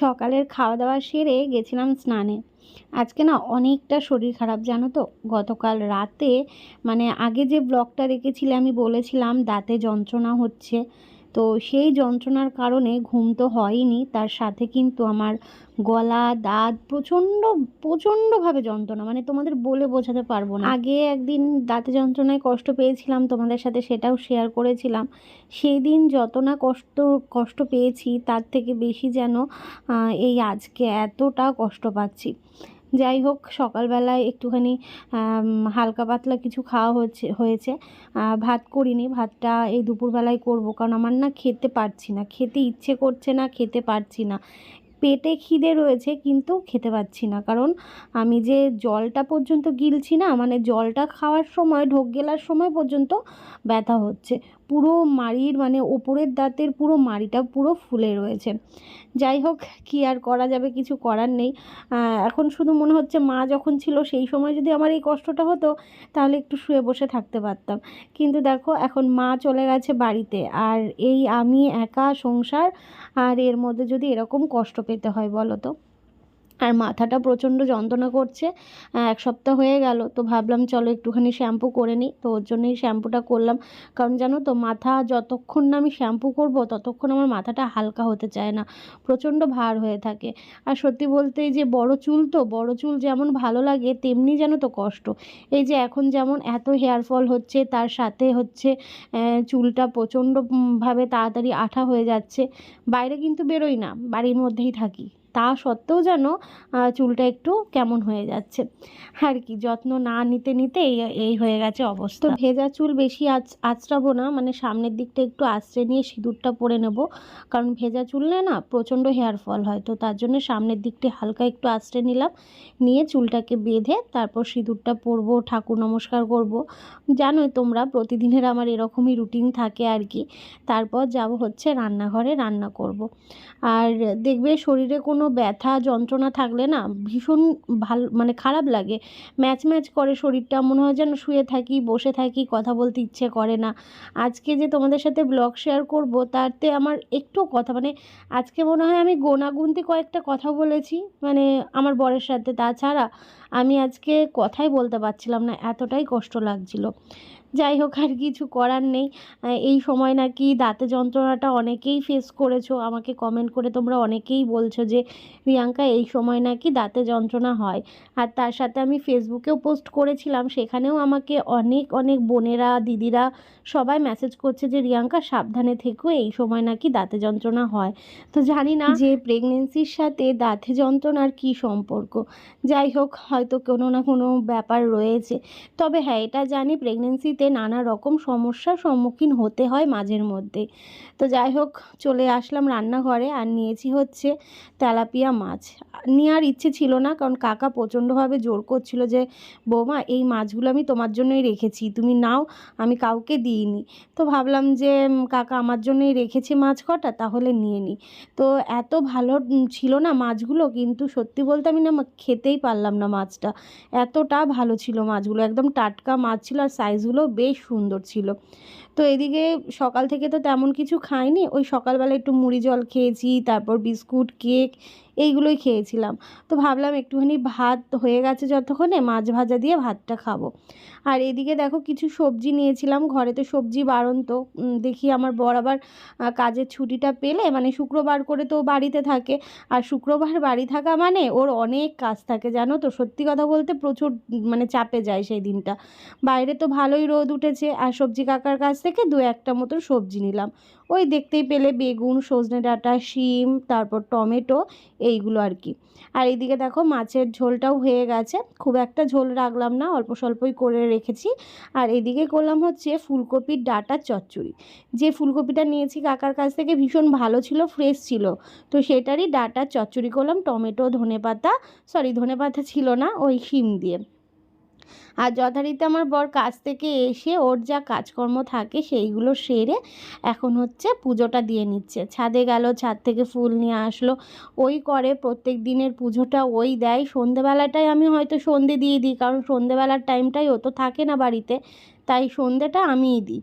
সকালের খাওয়া দাওয়া সেরে গেছিলাম স্নানে। আজকে না অনেকটা শরীর খারাপ, জানো তো? গতকাল রাতে মানে আগে যে ব্লগটা দেখেছিলে, আমি বলেছিলাম দাঁতে যন্ত্রণা হচ্ছে। তো সেই যন্ত্রণার কারণে ঘুম তো হয়নি। তার সাথে কিন্তু আমার গলা, দাঁত প্রচণ্ড, প্রচণ্ডভাবে যন্ত্রণা। মানে তোমাদের বলে বোঝাতে পারব না। আগে একদিন দাঁতে যন্ত্রণায় কষ্ট পেয়েছিলাম, তোমাদের সাথে সেটাও শেয়ার করেছিলাম। সেই দিন যত না কষ্ট কষ্ট পেয়েছি, তার থেকে বেশি যেন এই আজকে এতটা কষ্ট পাচ্ছি। যাই হোক, সকালবেলায় একটুখানি হালকা পাতলা কিছু খাওয়া হচ্ছে, হয়েছে। ভাত করিনি, ভাতটা এই দুপুরবেলায় করব, কারণ আমার না খেতে পারছি না। খেতে ইচ্ছে করছে না, খেতে পারছি না। পেটে খিদে রয়েছে, কিন্তু খেতে পাচ্ছি না। কারণ আমি যে জলটা পর্যন্ত গিলছি না মানে জলটা খাওয়ার সময়, ঢোক গেলার সময় পর্যন্ত ব্যথা হচ্ছে। পুরো মাড়ির মানে ওপরের দাঁতের পুরো মাড়িটা পুরো ফুলে রয়েছে। যাই হোক, কী আর করা যাবে, কিছু করার নেই। এখন শুধু মনে হচ্ছে মা যখন ছিল সেই সময় যদি আমার এই কষ্টটা হতো, তাহলে একটু শুয়ে বসে থাকতে পারতাম। কিন্তু দেখো, এখন মা চলে গেছে বাড়িতে। আর এই আমি একা সংসার, আর এর মধ্যে যদি এরকম কষ্ট পেতে হয় বলো তো? আর মাথাটা প্রচণ্ড যন্ত্রণা করছে। এক সপ্তাহ হয়ে গেল, তো ভাবলাম চলো একটুখানি শ্যাম্পু করে নিই। তো ওর জন্যই শ্যাম্পুটা করলাম। কারণ জানো তো, মাথা যতক্ষণ না আমি শ্যাম্পু করব, ততক্ষণ আমার মাথাটা হালকা হতে চায় না, প্রচণ্ড ভার হয়ে থাকে। আর সত্যি বলতে এই যে বড় চুল তো, বড় চুল যেমন ভালো লাগে, তেমনি যেন তো কষ্ট। এই যে এখন যেমন এত হেয়ার ফল হচ্ছে, তার সাথে হচ্ছে চুলটা প্রচণ্ডভাবে তাড়াতাড়ি আঠা হয়ে যাচ্ছে। বাইরে কিন্তু বেরোই না, বাড়ির মধ্যেই থাকি। তা সত্ত্বেও যেন চুলটা একটু কেমন হয়ে যাচ্ছে। আর কি, যত্ন না নিতে নিতে এই হয়ে গেছে অবস্থা। ভেজা চুল বেশি আঁচ, আঁচড়াবো না মানে সামনের দিকটা একটু আঁচড়ে নিয়ে সিঁদুরটা পরে নেব। কারণ ভেজা চুল না প্রচণ্ড হেয়ার ফল হয়, তো তার জন্য সামনের দিকটা হালকা একটু আঁচড়ে নিলাম। নিয়ে চুলটাকে বেঁধে তারপর সিঁদুরটা পরবো, ঠাকুর নমস্কার করব। জানোই তোমরা, প্রতিদিনের আমার এরকমই রুটিন থাকে আর কি। তারপর যাব হচ্ছে রান্নাঘরে রান্না করব। আর দেখবে শরীরে কোনো ব্যথা যন্ত্রণা থাকলে না ভীষণ ভালো মানে খারাপ লাগে। ম্যাচ ম্যাচ করে শরীরটা, মনে হয় যেন শুয়ে থাকি, বসে থাকি, কথা বলতে ইচ্ছে করে না। আজকে যে তোমাদের সাথে ব্লগ শেয়ার করব, তাতে আমার একটু কথা মানে আজকে মনে হয় আমি গোনাগুনতি কয়েকটা কথা বলেছি মানে আমার বরের সাথে। তাছাড়া আমি আজকে কথাই বলতে পারছিলাম না, এতটাই কষ্ট লাগছিল। যাই হোক আর কিছু করার নেই। এই সময় নাকি দাঁতে যন্ত্রণাটা অনেকেই ফেস করেছ। আমাকে কমেন্ট করে তোমরা অনেকেই বলছো যে প্রিয়াঙ্কা এই সময় নাকি দাঁতে যন্ত্রণা হয়? আর তার সাথে আমি ফেসবুকেও পোস্ট করেছিলাম। সেখানেও আমাকে অনেক অনেক বোনেরা দিদিরা সবাই মেসেজ করছে যে রিয়াঙ্কা সাবধানে থেকেও এই সময় নাকি দাঁতে যন্ত্রণা হয়। তো জানি না যে প্রেগনেন্সির সাথে দাঁতে যন্ত্রণার কী সম্পর্ক। যাই হোক হয়তো কোনো না কোনো ব্যাপার রয়েছে। তবে হ্যাঁ এটা জানি প্রেগনেন্সিতে নানা রকম সমস্যার সম্মুখীন হতে হয় মাঝের মধ্যে। তো যাই হোক, চলে আসলাম রান্নাঘরে আর নিয়েছি হচ্ছে তেলাপিয়া মাছ। নেওয়ার ইচ্ছে ছিল না, কারণ কাকা প্রচণ্ডভাবে জোর করছিল যে, বৌমা, এই মাছগুলো আমি তোমার জন্যই রেখেছি, তুমি নাও, আমি কাউকে দিইনি। তো ভাবলাম যে কাকা আমার জন্যই রেখেছে মাছ কটা, তাহলে নিয়ে নিই তো এত ভালো ছিল না মাছগুলো, কিন্তু সত্যি বলতে আমি না খেতেই পারলাম না মাছটা। এতটা ভালো ছিল মাছগুলো, একদম টাটকা মাছ ছিল আর সাইজগুলো বেশ সুন্দর ছিল। তো এদিকে সকাল থেকে তো তেমন কিছু খাইনি, ওই সকালবেলা একটু মুড়ি জল খেয়েছি, তারপর বিস্কুট, কেক এইগুলোই খেয়েছিলাম। তো ভাবলাম একটুখানি ভাত হয়ে গেছে যতক্ষণে, মাছ ভাজা দিয়ে ভাতটা খাব। আর এদিকে দেখো কিছু সবজি নিয়েছিলাম ঘরে তো সবজি বারণ তো দেখি আমার বর আবার কাজের ছুটিটা পেলে মানে শুক্রবার করে তো বাড়িতে থাকে। আর শুক্রবার বাড়ি থাকা মানে ওর অনেক কাজ থাকে, জানো তো? সত্যি কথা বলতে প্রচুর মানে চাপে যায় সেই দিনটা। বাইরে তো ভালোই রোদ উঠেছে, আর সবজি কাকার কাছ থেকে দু একটা মতো সবজি নিলাম। ওই দেখতেই পেলে বেগুন, সজনে ডাঁটা, শিম, তারপর টমেটো, এইগুলো আর কি। আর এইদিকে দেখো মাছের ঝোলটাও হয়ে গেছে। খুব একটা ঝোল রাখলাম না, অল্প স্বল্পই করে রেখেছি। আর এদিকে করলাম হচ্ছে ফুলকপির ডাটার চচ্চড়ি। যে ফুলকপিটা নিয়েছি কাকার কাছ থেকে ভীষণ ভালো ছিল, ফ্রেশ ছিল। তো সেটারই ডাটার চচ্চড়ি করলাম, টমেটো ধনে পাতা সরি ধনে পাতা ছিল না, ওই শিম দিয়ে। আর যথারীতি আমার বর কাজ থেকে এসে ওর যা কাজকর্ম থাকে সেইগুলো সেরে এখন হচ্ছে পুজোটা দিয়ে নিচ্ছে। ছাদে গেল, ছাদ থেকে ফুল নিয়ে আসলো, ওই করে প্রত্যেক দিনের পুজোটা ওই দেয়। সন্ধেবেলাটাই আমি হয়তো সন্ধে দিয়ে দিই, কারণ সন্ধেবেলার টাইমটাই ও তো থাকে না বাড়িতে, তাই সন্ধেটা আমিই দিই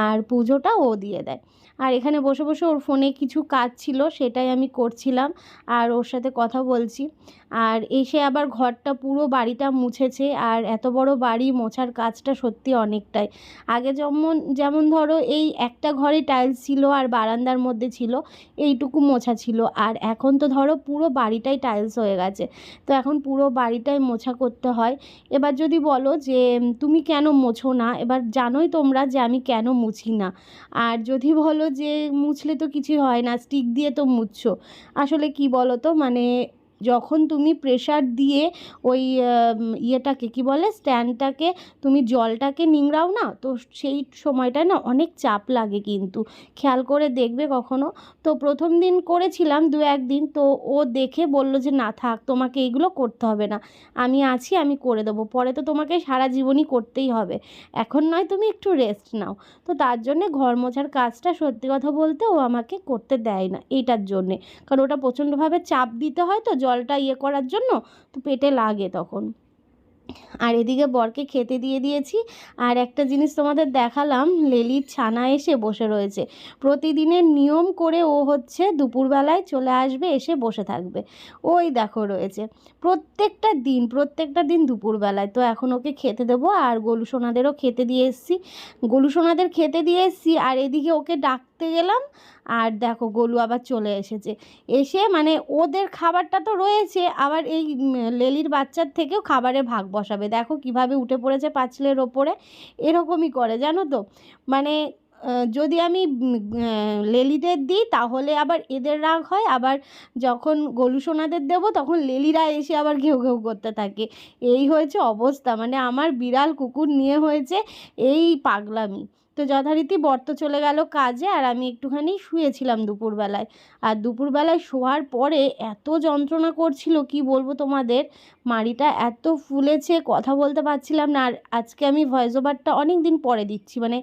আর পুজোটা ও দিয়ে দেয়। আর এখানে বসে বসে ওর ফোনে কিছু কাজ ছিল, সেটাই আমি করছিলাম। আর ওর সাথে কথা বলছি। আর এসে আবার ঘরটা পুরো বাড়িটা মুছেছে আর এত বড় বাড়ি মোছার কাজটা সত্যি অনেকটাই। আগে যেমন যেমন ধরো এই একটা ঘরে টাইলস ছিল আর বারান্দার মধ্যে ছিল, এইটুকু মোছা ছিল। আর এখন তো ধরো পুরো বাড়িটাই টাইলস হয়ে গেছে। তো এখন পুরো বাড়িটাই মোছা করতে হয়। এবার যদি বলো যে, তুমি কেন মোছো না? এবার জানোই তোমরা যে আমি কেন মুছি না। আর যদি বলো যে, মুছলে তো কিছুই হয় না স্টিক দিয়ে তো মুছছো। আসলে কি বলো তো মানে যখন তুমি প্রেশার দিয়ে ওই ইয়েটাকে কি বলে স্ট্যান্ডটাকে তুমি জলটাকে নিংড়াও না, তো সেই সময়টায় না অনেক চাপ লাগে কিন্তু। খেয়াল করে দেখবে কখনো। তো প্রথম দিন করেছিলাম দু একদিন তো ও দেখে বলল যে, না থাক, তোমাকে এইগুলো করতে হবে না। আমি আছি, আমি করে দেবো। পরে তো তোমাকে সারা জীবনই করতেই হবে। এখন নয়, তুমি একটু রেস্ট নাও। তো তার জন্যে ঘর মোছার কাজটা সত্যি কথা বলতে ও আমাকে করতে দেয় না এইটার জন্যে। কারণ ওটা প্রচণ্ডভাবে চাপ দিতে হয়, তো জলটা ইয়ে করার জন্য তো পেটে লাগে তখন। আর এদিকে বরকে খেতে দিয়ে দিয়েছি। আর একটা জিনিস তোমাদের দেখালাম, লেলির ছানা এসে বসে রয়েছে। প্রতিদিনের নিয়ম করে ও হচ্ছে দুপুরবেলায় চলে আসবে, এসে বসে থাকবে। ওই দেখো রয়েছে। প্রত্যেকটা দিন প্রত্যেকটা দিন দুপুরবেলায়। তো এখন ওকে খেতে দেবো, আর গলু সোনাদেরও খেতে দিয়ে এসছি। গলু সোনাদের খেতে দিয়ে এসছি, আর এদিকে ওকে ডাকতে গেলাম আর দেখো গোলু আবার চলে এসেছে। এসে মানে ওদের খাবারটা তো রয়েছে, আবার এই লেলির বাচ্চার থেকেও খাবারে ভাগ বসাবে। দেখো কীভাবে উঠে পড়েছে পাঁচলের ওপরে, এরকমই করে, জানো তো? মানে যদি আমি লেলিদের দিই, তাহলে আবার এদের রাগ হয়, আবার যখন গলু সোনাদের দেবো, তখন লেলিরা এসে আবার ঘেউ ঘেউ করতে থাকে। এই হয়েছে অবস্থা। মানে আমার বিড়াল কুকুর নিয়ে হয়েছে এই পাগলামি। তো যথারীতি বর্ত চলে গেল কাজে আর আমি একটুখানি শুয়েছিলাম দুপুরবেলায়। আর দুপুরবেলায় শোয়ার পরে এত যন্ত্রণা করছিল, কি বলব তোমাদের? মাড়িটা এত ফুলেছে, কথা বলতে পারছিলাম না। আর আজকে আমি ভয়েস ওভারটা অনেক দিন পরে দিচ্ছি। মানে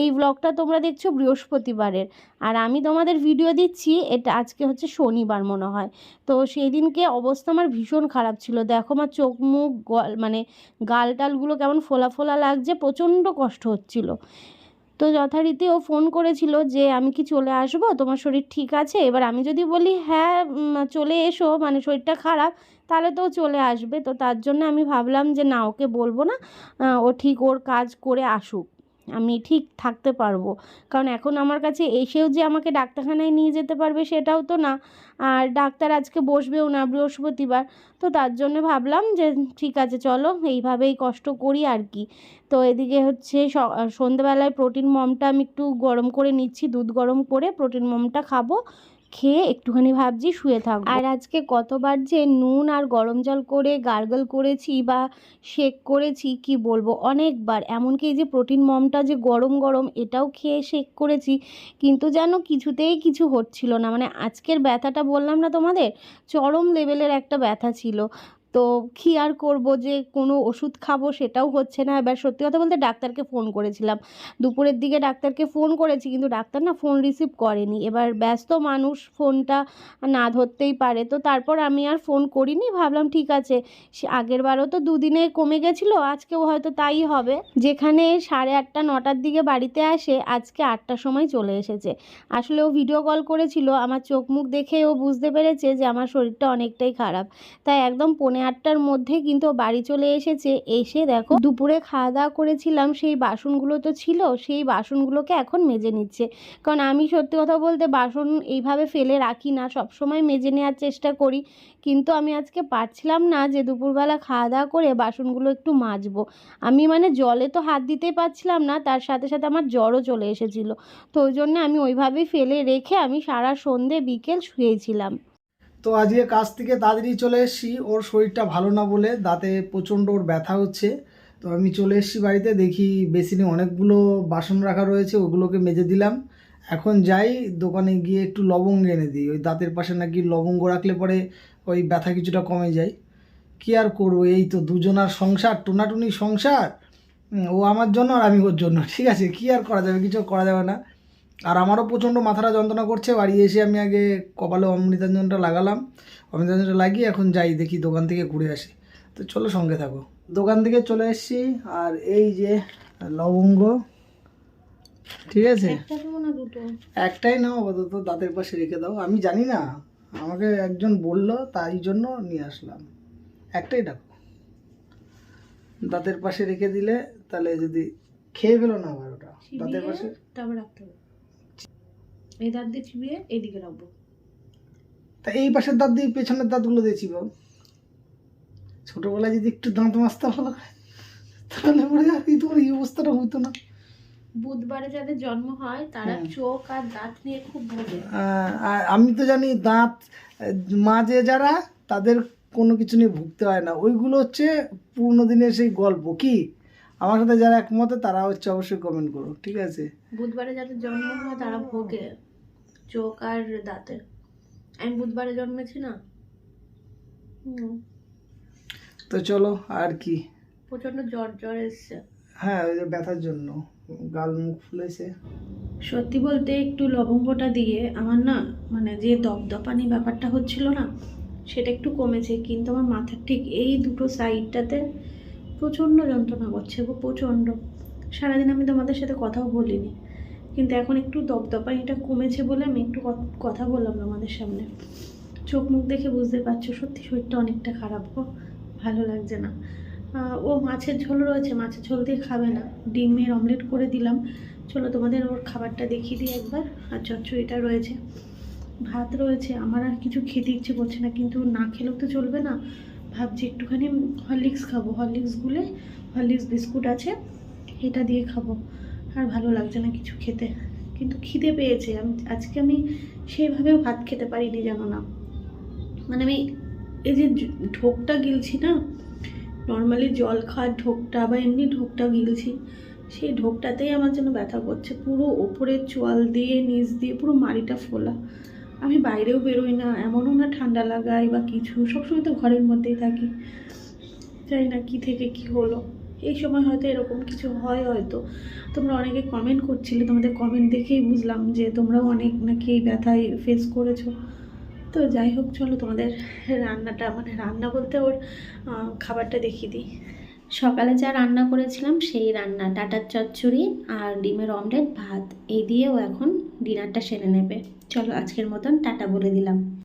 এই ব্লগটা তোমরা দেখছ বৃহস্পতিবারের। আর আমি তোমাদের ভিডিও দিচ্ছি, এটা আজকে হচ্ছে শনিবার মনে হয়। তো সেই দিনকে অবস্থা আমার ভীষণ খারাপ ছিল। দেখো আমার চোখ, মুখ মানে গাল টালগুলো কেমন ফোলা ফোলা লাগছে, প্রচণ্ড কষ্ট হচ্ছিল। তো যথারীতি ও ফোন করেছিল যে, আমি কি চলে আসব? তোমার শরীর ঠিক আছে? এবার আমি যদি বলি হ্যাঁ চলে এসো মানে শরীরটা খারাপ, তাহলে তো চলে আসবে। তো তার জন্য আমি ভাবলাম যে, না, ওকে বলব না। ও ঠিক, ওর কাজ করে আসুক। আমি ঠিক থাকতে পারব। কারণ এখন আমার কাছে এসেও যে আমাকে ডাক্তারখানায় নিয়ে যেতে পারবে সেটাও তো না। আর ডাক্তার আজকে বসবেও না বৃহস্পতিবার। তো তার জন্য ভাবলাম যে ঠিক আছে চলো, এইভাবেই কষ্ট করি আর কি। তো এদিকে হচ্ছে সন্ধ্যেবেলায় প্রোটিন মমটা আমি একটু গরম করে নিচ্ছি, দুধ গরম করে প্রোটিন মমটা খাব। খেয়ে একটুখানি ভাবছি শুয়ে থাকব। আর আজকে কতবার যে নুন আর গরম জল করে গার্গল করেছি বা শেক করেছি, কি বলব? অনেকবার। এমনকি এই যে প্রোটিন মমটা যে গরম গরম, এটাও খেয়ে শেক করেছি। কিন্তু যেন কিছুতেই কিছু হচ্ছিল না। মানে আজকের ব্যথাটা বললাম না তোমাদের? চরম লেভেলের একটা ব্যথা ছিল। তো কী আর করব যে কোনো ওষুধ খাব সেটাও হচ্ছে না। এবার সত্যি কথা বলতে ডাক্তারকে ফোন করেছিলাম। দুপুরের দিকে ডাক্তারকে ফোন করেছি কিন্তু ডাক্তার না ফোন রিসিভ করেনি। এবার ব্যস্ত মানুষ ফোনটা না ধরতেই পারে। তো তারপর আমি আর ফোন করিনি। ভাবলাম ঠিক আছে আগের বারও তো দুদিনে কমে গেছিল, আজকেও হয়তো তাই হবে। যেখানে সাড়ে আটটা, নটার দিকে বাড়িতে আসে, আজকে আটটার সময় চলে এসেছে। আসলে ও ভিডিও কল করেছিল, আমার চোখ মুখ দেখে ও বুঝতে পেরেছে যে আমার শরীরটা অনেকটাই খারাপ। তাই একদম পৌনে আটটার মধ্যে কিন্তু বাড়ি চলে এসেছে। এসে দেখো, দুপুরে খাওয়া দাওয়া করেছিলাম, সেই বাসনগুলো তো ছিল, সেই বাসনগুলোকে এখন মেজে নিচ্ছে। কারণ আমি সত্যি কথা বলতে বাসন এইভাবে ফেলে রাখি না সব সময় মেজে নেওয়ার চেষ্টা করি। কিন্তু আমি আজকে পারছিলাম না যে দুপুরবেলা খাওয়া দাওয়া করে বাসনগুলো একটু মাজবো। আমি মানে জলে তো হাত দিতেই পারছিলাম না, তার সাথে সাথে আমার জ্বরও চলে এসেছিল। তো ওই জন্য আমি ওইভাবেই ফেলে রেখে আমি সারা সন্ধে বিকেল শুয়েছিলাম। তো আজকে কাজ থেকে তাড়াতাড়ি চলে এসেছি। ওর শরীরটা ভালো না বলে দাঁতে প্রচণ্ড ওর ব্যথা হচ্ছে। তো আমি চলে এসেছি বাড়িতে, দেখি বেসিনে অনেকগুলো বাসন রাখা রয়েছে, ওগুলোকে মেজে দিলাম। এখন যাই, দোকানে গিয়ে একটু লবঙ্গ এনে দিই। ওই দাঁতের পাশে নাকি লবঙ্গ রাখলে পরে ওই ব্যথা কিছুটা কমে যায়। কি আর করব? এই তো দুজনার সংসার টুনাটুনি সংসার। ও আমার জন্য আর আমি ওর জন্য। ঠিক আছে? কি আর করা যাবে? কিছু করা যাবে না। আর আমারও প্রচণ্ড মাথাটা যন্ত্রণা করছে। বাড়ি এসে আমি আগে কপালে অমৃতাঞ্জনটা লাগালাম। অমৃতাঞ্জনটা লাগিয়ে এখন যাই দেখি দোকান থেকে ঘুরে আসি। তো চলো সঙ্গে থাকো। দোকান থেকে চলে এসেছি আর এই যে লবঙ্গ ঠিক আছে? একটাই নাও আপাতত দাঁতের পাশে রেখে দাও। আমি জানি না আমাকে একজন বলল তাই জন্য নিয়ে আসলাম। একটাই ডাকো। দাঁতের পাশে রেখে দিলে তাহলে যদি খেয়ে ফেলো না আবার ওটা। দাঁতের পাশে তারপর রাখতে হবে। এই দাঁত দিয়ে চিবিয়ে এইদিকে রাখব। তা এই পাশের দাঁত দিয়ে পেছনের দাঁতগুলো দিয়ে চিবাও। ছোটবেলায় যদি একটু দাঁত ভালো হয় তাহলে পরে আর তোমার এই অবস্থাটা হতো না। বুধবারে যাদের জন্ম হয় তারা হ্যাঁ। চোখ আর দাঁত নিয়ে খুব ভোগে। আর আমি তো জানি দাঁত মাঝে যারা তাদের কোনো কিছু নিয়ে ভুগতে হয় না। ওইগুলো হচ্ছে পুরনো দিনের সেই গল্প। কি? আমার সাথে যারা একমতে তারা হচ্ছে অবশ্যই কমেন্ট করো ঠিক আছে? বুধবারে যাদের জন্ম হয় তারা ভোগে। চোখ আর দাঁতে। আমি বুধবারে জন্মেছি না। হুম, তো চলো আর কি? প্রচণ্ড জ্বর জ্বর এসছে। হ্যাঁ ওই যে ব্যথার জন্য। গাল মুখ ফুলেছে। সত্যি বলতে একটু লবঙ্গটা দিয়ে আমার না মানে যে দপদপানি ব্যাপারটা হচ্ছিল না সেটা একটু কমেছে। কিন্তু আমার মাথার ঠিক এই দুটো সাইডটাতে প্রচণ্ড যন্ত্রণা করছে গো প্রচণ্ড। সারাদিন আমি তোমাদের সাথে কথাও বলিনি। কিন্তু এখন একটু দপদপানিটা কমেছে বলে আমি একটু কথা বললাম আমাদের সামনে। চোখ মুখ দেখে বুঝতে পারছ, সত্যি শরীরটা অনেকটা খারাপ গো, ভালো লাগছে না। ও মাছের ঝোল রয়েছে, মাছের ঝোল দিয়ে খাবে না। ডিমের অমলেট করে দিলাম। চলো তোমাদের ওর খাবারটা দেখিয়ে দিই একবার, আর চচ্চড়িটা রয়েছে। ভাত রয়েছে, আমার আর কিছু খেতে ইচ্ছে করছে না, কিন্তু না খেলেও তো চলবে না। ভাবছি একটুখানি হরলিক্স খাব, হরলিক্স গুলে হরলিক্স বিস্কুট আছে, এটা দিয়ে খাব। আর ভালো লাগছে না কিছু খেতে। কিন্তু খিদে পেয়েছে। আমি, আজকে আমি সেইভাবেও ভাত খেতে পারিনি, জানো না। মানে আমি এই যে ঢোকটা গিলছি না নর্মালি জল খাওয়ার ঢোকটা বা এমনি ঢোকটা গিলছি, সেই ঢোকটাতেই আমার যেন ব্যথা করছে। পুরো ওপরের চোয়াল দিয়ে, নিচ দিয়ে পুরো মাড়িটা ফোলা। আমি বাইরেও বেরোই না, এমনও না ঠান্ডা লাগাই বা কিছু। সবসময় তো ঘরের মধ্যেই থাকি। জানি না কী থেকে কি হলো। এই সময় হয়তো এরকম কিছু হয় হয়তো। তোমরা অনেকে কমেন্ট করছিলে, তোমাদের কমেন্ট দেখেই বুঝলাম যে তোমরাও অনেক নাকি ব্যথায় ফেস করেছ। তো যাই হোক, চলো তোমাদের রান্নাটা মানে রান্না বলতে ওর খাবারটা দেখিয়ে দিই। সকালে যা রান্না করেছিলাম সেই রান্না, ডাটার চচ্চড়ি আর ডিমের অমলেট ভাত। এই দিয়েও এখন ডিনারটা সেরে নেবে। চলো আজকের মতন টাটা বলে দিলাম।